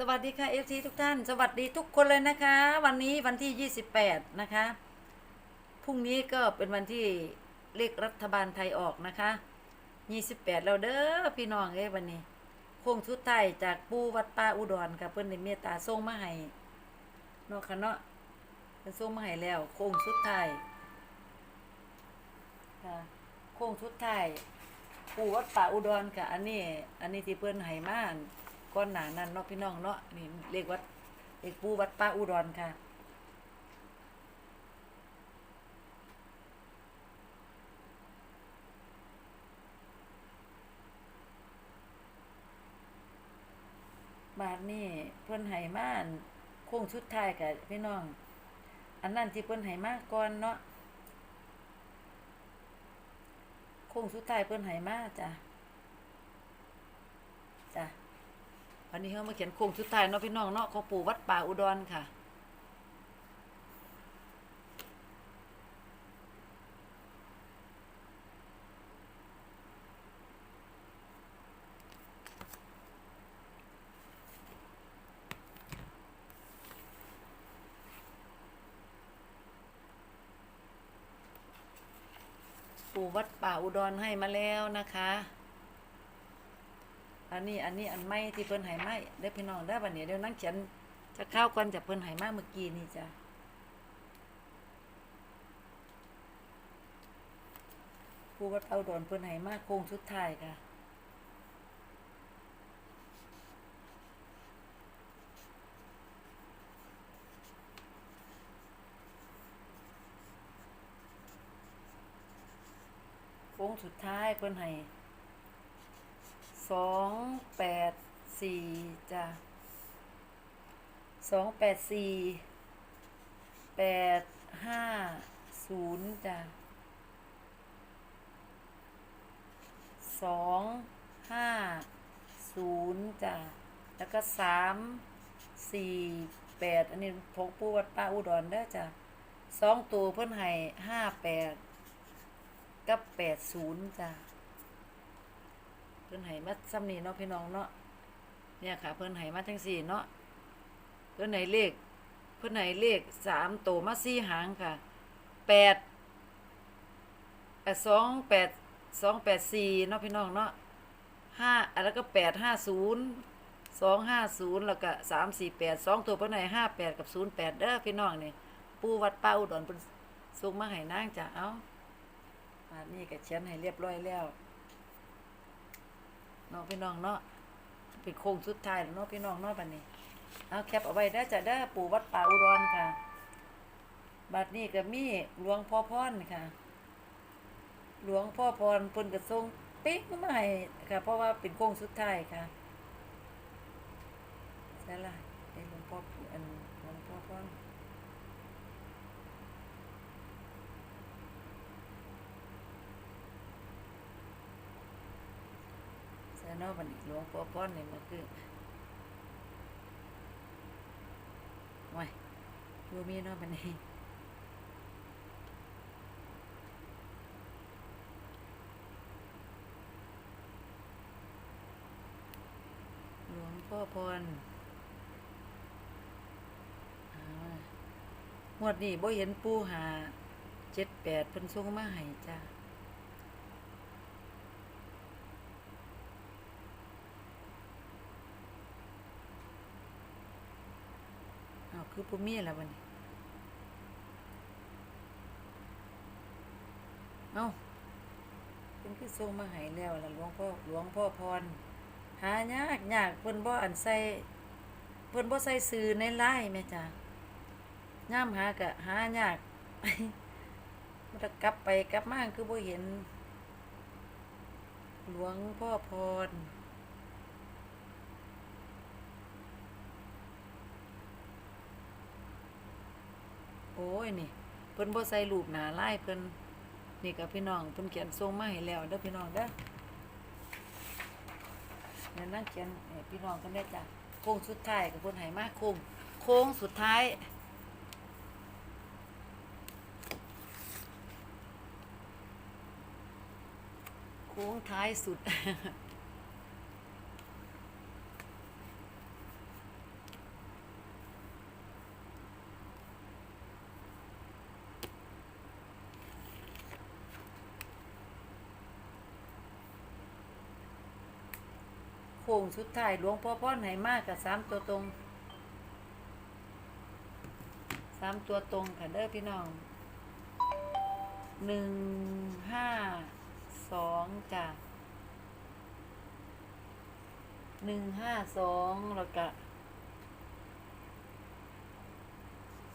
สวัสดีค่ะเอฟซีทุกท่าน สวัสดีทุกคนเลยนะคะ วันนี้วันที่ 28 นะคะ พรุ่งนี้ก็เป็นวันที่เลขรัฐบาลไทยออกนะคะ 28 แล้วเด้อพี่น้องเอ้วันนี้ โค้งสุดไทยจากปูวัดป่าอุดรค่ะเพิ่อนได้เมตตาส่งมาให้นาะค่ะเนาะเพิ่นส่งมาให้แล้ว โค้งสุดไทยค่ะโค้งสุดไทยปู่วัดป่าอุดรค่ะ อันนี้ อันนี้ที่เพิ่อนให้มาน ก้อนหนานั้นเนาะพี่น้องเนาะนี่เลขวัดเลขปู่วัดป่าอุดรค่ะบาทนี่เพิ่นให้มานโค้งสุดไทยกับพี่น้อง อันนั้นที่เพิ่นให้มาก่อนเนาะโค้งสุดไทยเพิ่นให้มาจ้ะ วันนี้เฮามาเขียนโค้งสุดไทยเนาะพี่น้องเนาะของปู่วัดป่าอุดรค่ะ ปู่วัดป่าอุดรให้มาแล้วนะคะ อันนี้อันนี้อันไม่ที่เพิ่นให้ไม่ได้พี่น้องได้บัดนี้เดี๋ยวนั่งเขียนจะเข้าวก่อนจากเพิ่นให้มาเมื่อกี้นี่จ้ะปู่วัดป่าดอุดรเพิ่นให้มาโค้งสุดท้ายค่ะโค้งสุดท้ายเพิ่นให้ สองแปดสี่จ้ะสองแปดสี่แปดห้าศูนย์จ้ะสองห้าศูนย์จ้ะแล้วก็สามสี่แปดอันนี้พกปูวัดป้าอุดรได้จ้ะสองตัวเพิ่อนให้ห้าแปดกับแปดศูนย์จ้ะ เพิ่นให้มาซ้ำนี่เนาะพี่น้องเนาะเนี่ยค่ะ เพิ่นให้มาทั้งสี่เนาะเพิ่นให้เลข เพิ่นให้เลขสามโตวมาสี่หางค่ะแปดแปดสองแปดสองแปดสี่เนาะพี่น้องเนาะห้าแล้วก็แปดห้าศูนย์สองห้าศูนย์แล้วก็สามสี่แปดสองตัวเพิ่นให้ห้าแปดกับศูนย์แปดเด้อพี่น้องเนี่ยปูวัดป้าอุดรเพิ่นส่งมาให้นางจ้ะเอ้าอันนี้ก็เขียนให้เรียบร้อยแล้ว เน้องพี่น้องเนาะเป็นโค้งสุดท้ายเนาะพี่น้องเนาะบัดนี้เอาแคปเอาไว้ได้จะได้ปู่วัดป่าอุดรค่ะ บัดนี้ก็มีหลวงพ่อพรค่ะ หลวงพ่อพรเพิ่นก็ส่งปิ๊กมาให้ค่ะ เพราะว่าเป็นโค้งสุดท้ายค่ะใช่ละไอ้หลวงพ่ออันหลวงพ่อพร เนาะบัดนี้หลวงพ่อพรนี่มันคือโอ้ยบ่มีเนาะบัดนี้หลวงพ่อพรอ่างวดนี้บ่เห็นปูหาเจ็ดแปดเพิ่นส่งมาให้จ้า อ้าว คือปูมีแล้วบัดนี้เอ้าเพิ่นคือส่งมาให้แล้วล่ะหลวงพ่อหลวงพ่อพร หายากยากเพิ่นบ่อันใส่เพิ่นบ่ใส่ซื้อในไลน์แม่จ้ะย่ามหาก็หายากมันจะกลับไปกลับมาคือบ่เห็น หลวงพ่อพร ยนี่ เพิ่นบ่ใส่รูปหน้าลายเพิ่นนี่กับพี่น้องเพิ่นเขียนส่งมาให้แล้วเด้อพี่น้องเด้อเนี่ยวนั่งเขียนให้พี่น้องกันได้จ้ะโค้งสุดท้ายกับเพิ่นให้มาโค้งโค้งสุดท้ายโค้งท้ายสุด ค้งสุดท้ายหลวงพ่อพ่อไหนมากกับสามตัวตรงสามตัวตรงค่ะเด้อพี่น้องหนึ่งห้าสองจ้ะหนึ่งห้าสองแล้วก็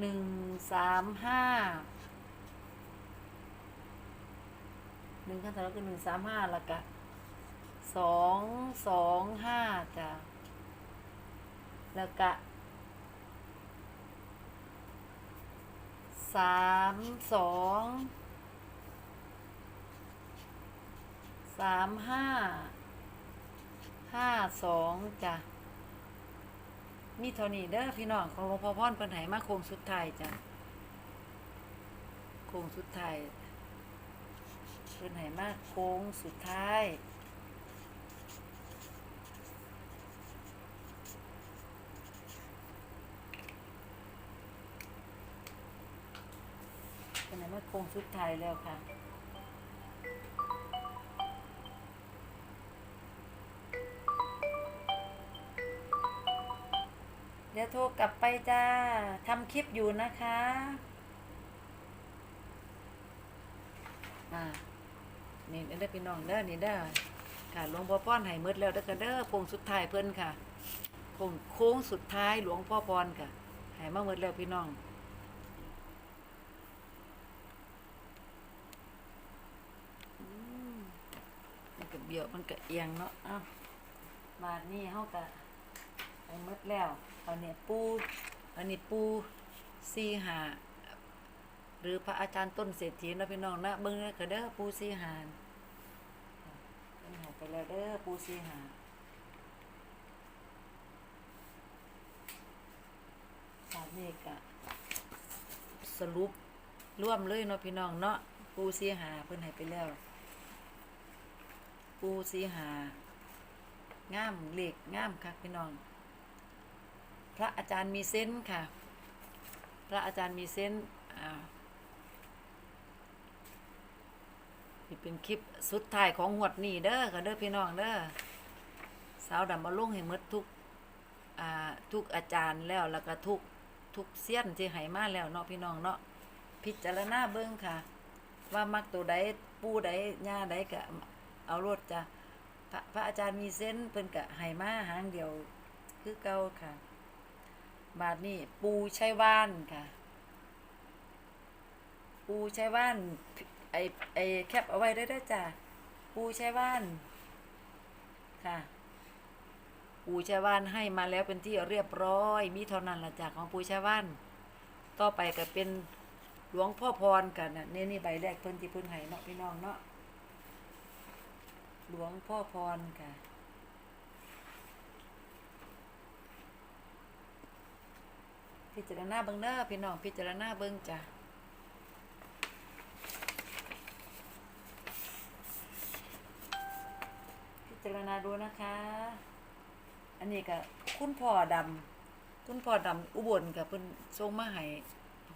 หนึ่งสามห้าหนึ่งขั้นตอนแล้วก็หนึ่งสามห้าแล้วก็ สองสองห้าจ้ะแล้วก็สามสองสามห้าห้าสองจ้ะมีเท่านี้เด้อพี่น้องของหลวงพ่อพ่อนเพิ่นให้มาโค้งสุดท้ายจ้ะโค้งสุดท้ายเพิ่นให้มาโค้งสุดท้าย เป็นไหนมาโค้ งสุดท้ายแล้วค่ะ เดี๋ยวโทรกลับไปจ้าทำคลิปอยู่นะคะอ่านี่เด้อพี่น้องเด้อนี่เด้อค่ะหลวงพ่อป้อนให้มืดแล้วเด้อค่ะเด้อโค้งสุดท้ายเพิ่นค่ะโค้งโค้งสุดท้ายหลวงพ่อพรค่ะให้มาหมดแล้วพี่น้อง มันก็เบี้ยวมันก็เอียงเนาะอ้ามานี่เฮาก็ไปหมดแล้วเอาเนี่ยปูอันนี้ปูซีหาหรือพระอาจารย์ต้นเศรษฐีนาะพี่น้องนะเบิ่งเด้อก็เด้อปูซีหาเพิ่นหายไปแล้วเด้อปูซีหาตอนนี้ก็สรุปร่วมเลยเนาะพี่น้องเนาะปูซีหาเพิ่นให้ไปแล้ว ปูซีหางามเหล็กงามค่ะพี่น้อง พระอาจารย์มีเส้นค่ะ พระอาจารย์มีเส้นอ่านี่เป็นคลิปสุดท้ายของหวดนี่เด้อค่ะเด้อพี่น้องเด้อสาวดำมาลงให้มดทุกอ่าทุกอาจารย์แล้วแล้วก็ทุกทุกเสี้ยนที่ให้มาแล้วเนาะพี่น้องเนาะพิจารณาเบิ่งค่ะ ว่ามักตัวใดปูใดย่าใดก็ เอารถจ้ะพระพระอาจารย์มีเส้นเพิ่นก็ให้มาหางเดียว คือเก่าค่ะ บาทนี่ปูใช้ว่านค่ะ ปูใช้ว่านไอไอแคปเอาไว้ได้ด้วยจ้ะปูใช้ว่านค่ะปูใช้ว่านให้มาแล้วเป็นที่เรียบร้อย มีเท่านั้นละจากของปูใช้ว่าน ต่อไปก็เป็นหลวงพ่อพรกันนะเนี่ยนี่ใบแรกเพิ่นที่เพิ่นให้เนาะพี่น้องเนาะ หลวงพ่อพรค่ะ พิจารณาเบิ่งเด้อพี่น้องพิจารณาเบิ่งจ้ะพิจารณาดูนะคะ อันนี้ก็คุณพ่อดำคุณพ่อดำอุบลกับเพิ่นส่งมาให้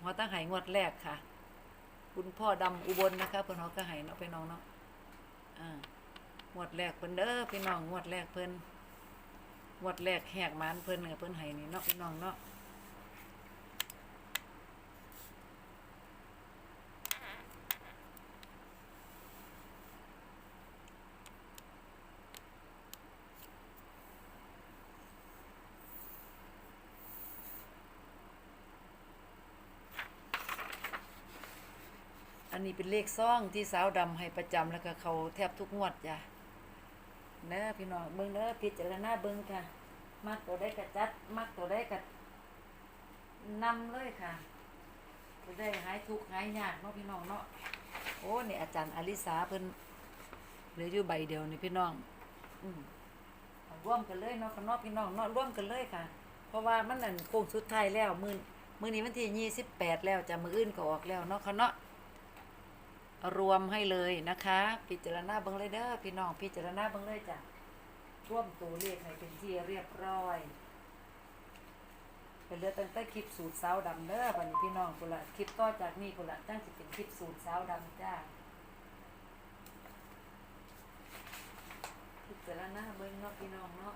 หัวตั้งให้งวดแรกค่ะ คุณพ่อดำอุบลนะคะเพิ่นเฮาก็ให้เนาะพี่น้องเนาะอ่า งวดแรกเพิ่นเด้อพี่น้องงวดแรกเพิ่นงวดแรกแหกมานเพิ่นกับเพิ่นให้นี่เนาะพี่น้องเนาะอันนี้เป็นเลขซ่องที่สาวดำให้ประจำแล้วก็เขาแทบทุกงวดจ้ะ เด้อพี่น้องเบิ่งเด้อพิจารณาเบิ่งค่ะ มักตัวได้กระจัด มักตัวได้กระนำเลยค่ะจะได้หายทุกข์หายยากเนาะพี่น้องเนาะโอ้นี่อาจารย์อลิสาเพิ่นเหลืออยู่ใบเดียวนี่พี่น้อง อืมร่วมกันเลยเนาะค่ะเนาะพี่น้องเนาะร่วมกันเลยค่ะ เพราะว่ามันนั่นโค้งสุดท้ายแล้วมือมือนี้วันที่ยี่สิบแปดแล้วจะมืออื่นก็ออกแล้วเนาะค่ะเนาะ รวมให้เลยนะคะ พิจารณาเบิ่งเลยเด้อพี่น้องพิจารณาเบิ่งเลยจ้ะร่วมตัวเลขให้เป็นที่เรียบร้อยเป็นเรือตั้งแต่คลิปสูตรสาวดำเด้อบัดนี้พี่น้องพุ่นละคลิปต่อจากนี้พุ่นละตั้งสิเป็นคลิปสูตรสาวดำจ้าพิจจารณาเบิ่งเนาะพี่น้องเนาะ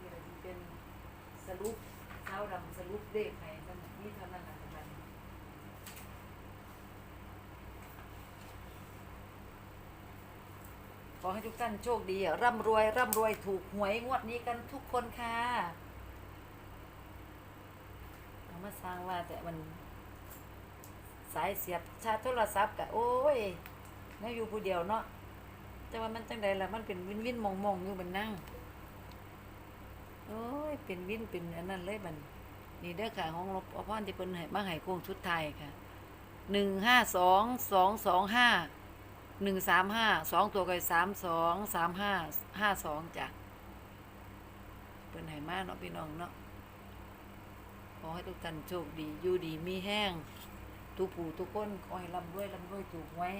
นี่ก็สิเป็นสรุปเท้าดำ สรุปเลขให้ทั้งหมดนี้เท่านั้นล่ะทั้งนั้นขอให้ทุกท่านโชคดี ร่ำรวย ร่ำรวยถูกหวยงวดนี้กันทุกคนค่ะเอามาสร้างว่าแต่มัน สายเสียบชาโทรศัพท์กะโอ้ยน่าอยู่ผู้เดียวเนาะแต่ว่ามันจังใดล่ะมันเป็นวินวินมองมองอยู่บันนั่งโอ้ยเป็นวินเป็นอันนั้นเลยบัน นี่เด้อค่ะของรบอพรที่เพิ่นให้มาให้โค้งชุดไทยค่ะหนึ่งห้าสองสองสองห้าหนึ่งสามห้าสองตัวก็สามสองสามห้าห้าสองจ้ะเป็นไหมาเนาะพี่น้องเนาะขอให้ทุกท่านโชคดีอยู่ดีมีแห้งทุกผู้ทุกคนขอให้ร่ำรวยร่ำรวยถูกไว้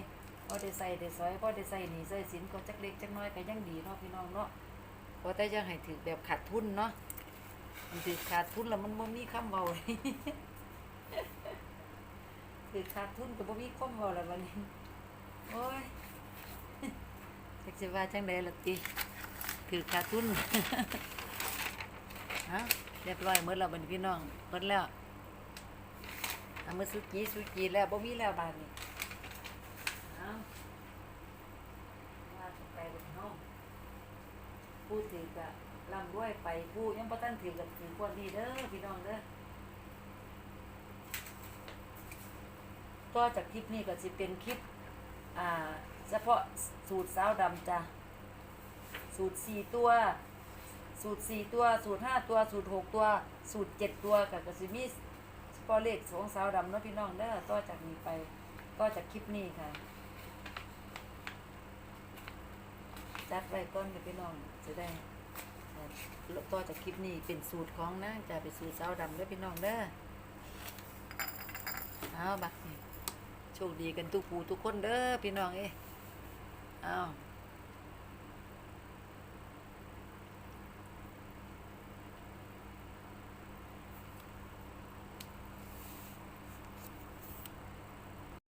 พอได้ใส่ได้สอยพอได้ใส่หนีใส่สินก็จักเล็กจักน้อยก็ยังดีเนาะพี่น้องเนาะพอแต่จะให้ถือแบบขาดทุนเนาะ มันถือขาดทุนแล้วมันบ่มีคำเบาถือขาดทุนก็บ่มีคำเบาแล้ววันนี้โอ้ยจักสิว่าจังไดล่ะติคือขาดทุนฮะเรียบร้อยหมดแล้วบัดนี้พี่น้องหมดแล้วเอามาสุกี้สุกี้แล้วบ่มีแล้วบาดนี้เอาว่าจะไปบนห้องผู้ถือกะร่ำรวยไปผู้ยังบ่ทันถือกับถือคนนี้เด้อพี่น้องเด้อต่อจากคลิปนี้ก็สิเป็นคลิป อ่า เฉพาะสูตรสาวดำจ้ะ สูตรสี่ตัว สูตรสี่ตัว สูตรห้าตัว สูตรหกตัว สูตรเจ็ดตัวกับกระสิมีเฉพาะเลขสองสาวดำเนาะพี่น้องเด้อต่อจากนี้ไป ก็จากคลิปนี้ค่ะจัดไว้ก่อนเดี๋ยวพี่น้องจะได้ ต่อจากคลิปนี้เป็นสูตรของนางจะเป็นสูตรสาวดำเด้วพี่น้องเด้อเอาบักนี่โชคดีกันทุกผู้ทุกคนเด้อพี่น้องเอ้เอ้า